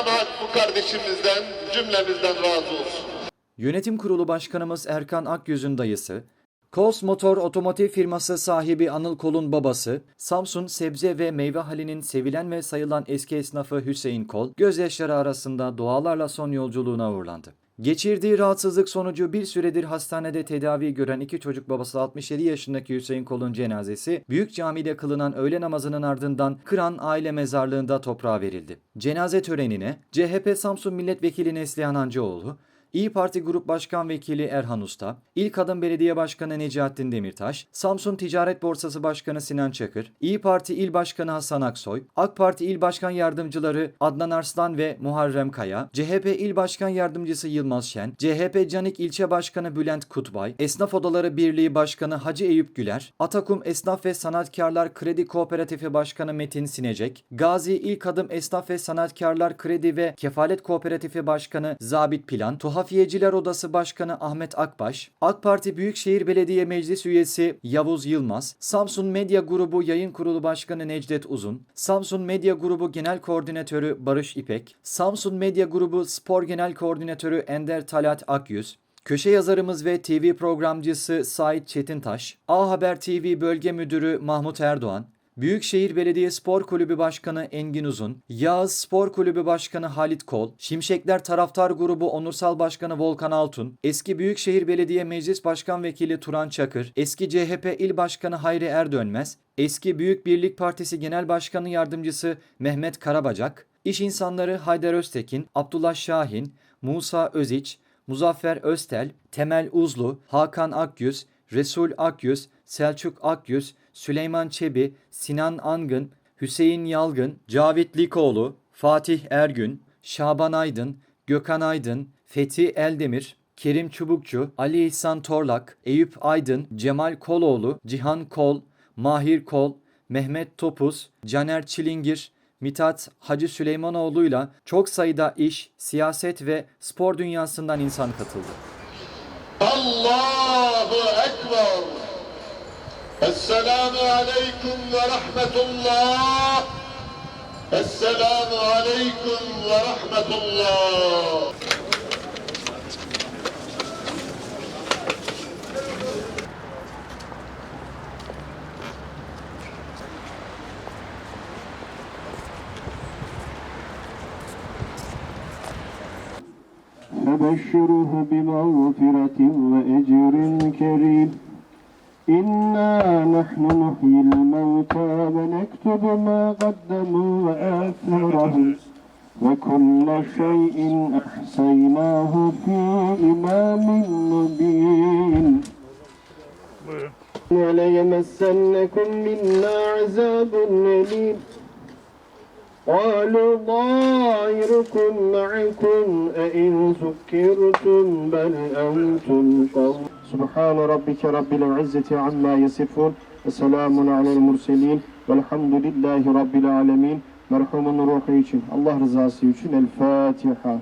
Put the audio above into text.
Cenab-ı Hak bu kardeşimizden, cümlemizden razı olsun. Yönetim Kurulu Başkanımız Erkan Akyüz'ün dayısı, Kols Motor Otomotiv firması sahibi Anıl Kol'un babası, Samsun sebze ve meyve halinin sevilen ve sayılan eski esnafı Hüseyin Kol, gözyaşları arasında dualarla son yolculuğuna uğurlandı. Geçirdiği rahatsızlık sonucu bir süredir hastanede tedavi gören iki çocuk babası 67 yaşındaki Hüseyin Kol'un cenazesi Büyük Cami'de kılınan öğle namazının ardından Kıran Aile Mezarlığı'nda toprağa verildi. Cenaze törenine CHP Samsun Milletvekili Neslihan Hancıoğlu, İyi Parti Grup Başkan Vekili Erhan Usta, İl Kadın Belediye Başkanı Necahattin Demirtaş, Samsun Ticaret Borsası Başkanı Sinan Çakır, İyi Parti İl Başkanı Hasan Aksoy, AK Parti İl Başkan Yardımcıları Adnan Arslan ve Muharrem Kaya, CHP İl Başkan Yardımcısı Yılmaz Şen, CHP Canik İlçe Başkanı Bülent Kutbay, Esnaf Odaları Birliği Başkanı Hacı Eyüp Güler, Atakum Esnaf ve Sanatkarlar Kredi Kooperatifi Başkanı Metin Sinecek, Gazi İlk Adım Esnaf ve Sanatkarlar Kredi ve Kefalet Kooperatifi Başkanı Zabit Plan, Tuhafiyeciler Odası Başkanı Ahmet Akbaş, AK Parti Büyükşehir Belediye Meclis Üyesi Yavuz Yılmaz, Samsun Medya Grubu Yayın Kurulu Başkanı Necdet Uzun, Samsun Medya Grubu Genel Koordinatörü Barış İpek, Samsun Medya Grubu Spor Genel Koordinatörü Ender Talat Akyüz, Köşe yazarımız ve TV programcısı Sait Çetintaş, A Haber TV Bölge Müdürü Mahmut Erdoğan, Büyükşehir Belediye Spor Kulübü Başkanı Engin Uzun, Yağız Spor Kulübü Başkanı Halit Kol, Şimşekler Taraftar Grubu Onursal Başkanı Volkan Altun, eski Büyükşehir Belediye Meclis Başkan Vekili Turan Çakır, eski CHP İl Başkanı Hayri Erdönmez, eski Büyük Birlik Partisi Genel Başkanı Yardımcısı Mehmet Karabacak, iş insanları Haydar Öztekin, Abdullah Şahin, Musa Öziç, Muzaffer Öztel, Temel Uzlu, Hakan Akyüz, Resul Akyüz, Selçuk Akyüz, Süleyman Çebi, Sinan Angın, Hüseyin Yalgın, Cavit Likoğlu, Fatih Ergün, Şaban Aydın, Gökhan Aydın, Fethi Eldemir, Kerim Çubukçu, Ali İhsan Torlak, Eyüp Aydın, Cemal Koloğlu, Cihan Kol, Mahir Kol, Mehmet Topuz, Caner Çilingir, Mithat Hacı Süleymanoğlu'yla çok sayıda iş, siyaset ve spor dünyasından insan katıldı. Allahu Ekber. السلام عليكم ورحمة الله. السلام عليكم ورحمة الله. فبشره بمغفرة وأجر كريم. إنا نحن نحيي الموتى ونكتب ما قدموا وآثارهم وكل شيء أحصيناه في إمام مبين. وليمسنكم منا عذاب أليم. قالوا ضائركم معكم أئن ذكرتم بل أنتم قوم سبحان ربك رب العزة عما يصفون وسلام على المرسلين والحمد لله رب العالمين Merhumun ruhu için, Allah rızası için El Fatiha.